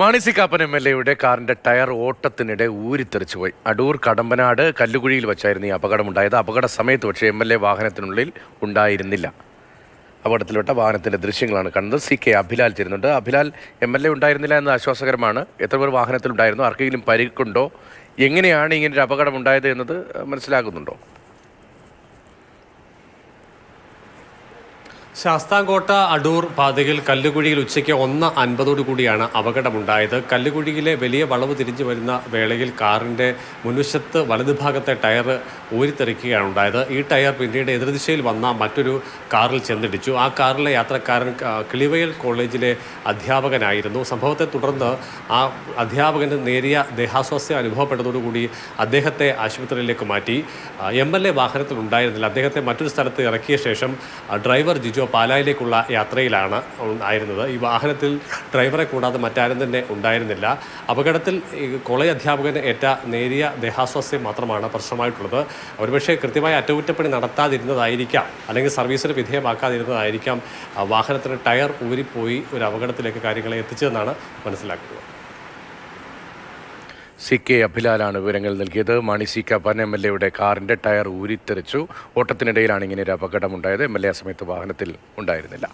Mani C M L എയുടെ കാറിന്റെ tyre ഓട്ടത്തിനിടെ ഊരിത്തെറിച്ചു പോയി. അടൂർ കടമ്പനാട് കല്ലുകുഴിയിൽ വെച്ചായിരുന്നു ഈ അപകടമുണ്ടായത്. അപകട സമയത്ത് പക്ഷേ എം എൽ എ വാഹനത്തിനുള്ളിൽ ഉണ്ടായിരുന്നില്ല. അപകടത്തിൽപ്പെട്ട വാഹനത്തിന്റെ ദൃശ്യങ്ങളാണ് കണ്ടത്. സി കെ അഭിലാൽ ചേരുന്നുണ്ട്. അഭിലാൽ എം എൽ എ ഉണ്ടായിരുന്നില്ല എന്ന് ആശ്വാസകരമാണ്. എത്ര പേർ വാഹനത്തിലുണ്ടായിരുന്നു? ആർക്കെങ്കിലും പരിക്കുണ്ടോ? എങ്ങനെയാണ് ഇങ്ങനെ ഒരു അപകടം ഉണ്ടായത് എന്നത് മനസ്സിലാകുന്നുണ്ടോ? ശാസ്താംകോട്ട അടൂർ പാതയിൽ കല്ലുകുഴിയിൽ ഉച്ചയ്ക്ക് ഒന്ന് അൻപതോടു കൂടിയാണ് അപകടമുണ്ടായത്. കല്ലുകുഴിയിലെ വലിയ വളവ് തിരിഞ്ഞു വരുന്ന വേളയിൽ കാറിന്റെ മുൻവശത്ത് വലതുഭാഗത്തെ ടയർ ഊരിത്തെറിക്കുകയാണ് ഉണ്ടായത് ഈ ടയർ പിന്നീട് എതിർദിശയിൽ വന്ന മറ്റൊരു കാറിൽ ചെന്നിടിച്ചു. ആ കാറിലെ യാത്രക്കാരൻ കിളിവയൽ കോളേജിലെ അധ്യാപകനായിരുന്നു. സംഭവത്തെ തുടർന്ന് ആ അധ്യാപകന് നേരിയ ദേഹാസ്വാസ്ഥ്യം അനുഭവപ്പെട്ടതോടുകൂടി അദ്ദേഹത്തെ ആശുപത്രിയിലേക്ക് മാറ്റി. എം എൽ എ വാഹനത്തിൽ ഉണ്ടായിരുന്നില്ല അദ്ദേഹത്തെ മറ്റൊരു സ്ഥലത്ത് ഇറക്കിയ ശേഷം ഡ്രൈവർ ജിജോ പാലായിലേക്കുള്ള യാത്രയിലാണ് ആയിരുന്നത്. ഈ വാഹനത്തിൽ ഡ്രൈവറെ കൂടാതെ മറ്റാരും തന്നെ ഉണ്ടായിരുന്നില്ല. അപകടത്തിൽ കോളേജ് ഏറ്റ നേരിയ ദേഹാസ്വാസ്ഥ്യം മാത്രമാണ് പ്രശ്നമായിട്ടുള്ളത്. ഒരുപക്ഷെ കൃത്യമായ അറ്റകുറ്റപ്പണി നടത്താതിരുന്നതായിരിക്കാം. അല്ലെങ്കിൽ സർവീസിന് വിധേയമാക്കാതിരുന്നതായിരിക്കാം. വാഹനത്തിന് ടയർ ഊരിപ്പോയി ഒരു അപകടത്തിലേക്ക് കാര്യങ്ങളെ എത്തിച്ചതെന്നാണ് മനസ്സിലാക്കുന്നത് സി കെ അഭിലാലാണ് വിവരങ്ങൾ നൽകിയത്. Mani C Kappan M L എയുടെ കാറിന്റെ ടയർ ഊരിത്തെറിച്ചു. ഓട്ടത്തിനിടയിലാണ് ഇങ്ങനെ ഒരു അപകടമുണ്ടായത്. എം എൽ എ ആ സമയത്ത് വാഹനത്തിൽ ഉണ്ടായിരുന്നില്ല.